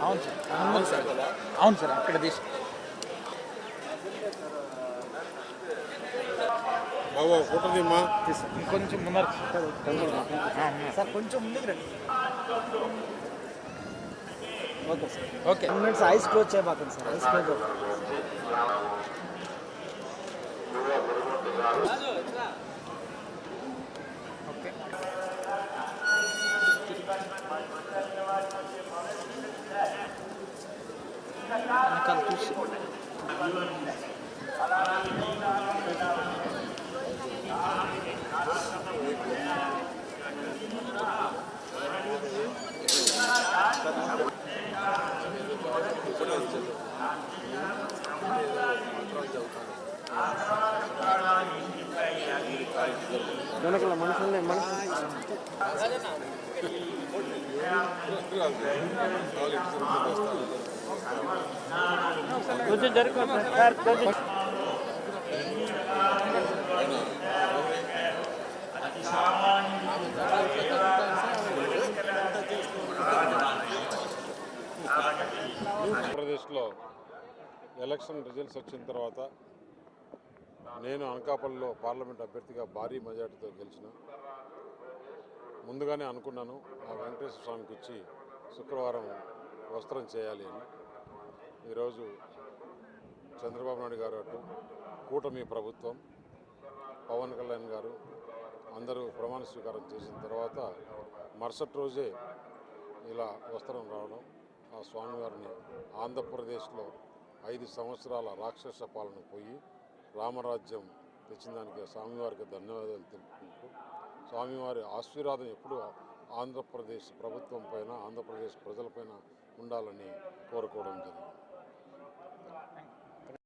అవును సార్ అవును సార్ అవును సార్ అక్కడ తీసు బాబా ఫోటో తీమ్మా. ఇంకొంచెం ముందర సార్ కొంచెం ముందుకు రండి. Okay sir. Okay. Ten minutes eyes close చేయబాకండి sir eyes close Akan tuh. Mana kalau mana sana mana? Kalau kita. కొంచెం సార్ కొంచెం ఆంధ్రప్రదేశ్లో ఎలక్షన్ రిజల్ట్స్ వచ్చిన తర్వాత నేను అనకాపల్లిలో పార్లమెంట్ అభ్యర్థిగా భారీ మెజార్టీతో గెలిచిన. ముందుగానే అనుకున్నాను ఆ వెంకటేశ్వర స్వామికి వచ్చి శుక్రవారం వస్త్రం చేయాలి అని. ఈరోజు చంద్రబాబు నాయుడు గారు అటు కూటమి ప్రభుత్వం పవన్ కళ్యాణ్ గారు అందరూ ప్రమాణ స్వీకారం చేసిన తర్వాత మరుసటి రోజే ఇలా వస్త్రం రావడం ఆ స్వామివారిని ఆంధ్రప్రదేశ్లో ఐదు సంవత్సరాల రాక్షస పాలన పోయి రామరాజ్యం తెచ్చిన దానికి స్వామివారికి ధన్యవాదాలు తెలుపుకుంటూ స్వామివారి ఆశీర్వాదం ఎప్పుడూ ఆంధ్రప్రదేశ్ ప్రభుత్వం పైన ఆంధ్రప్రదేశ్ ప్రజలపైన ఉండాలని కోరుకోవడం జరిగింది. Thank you.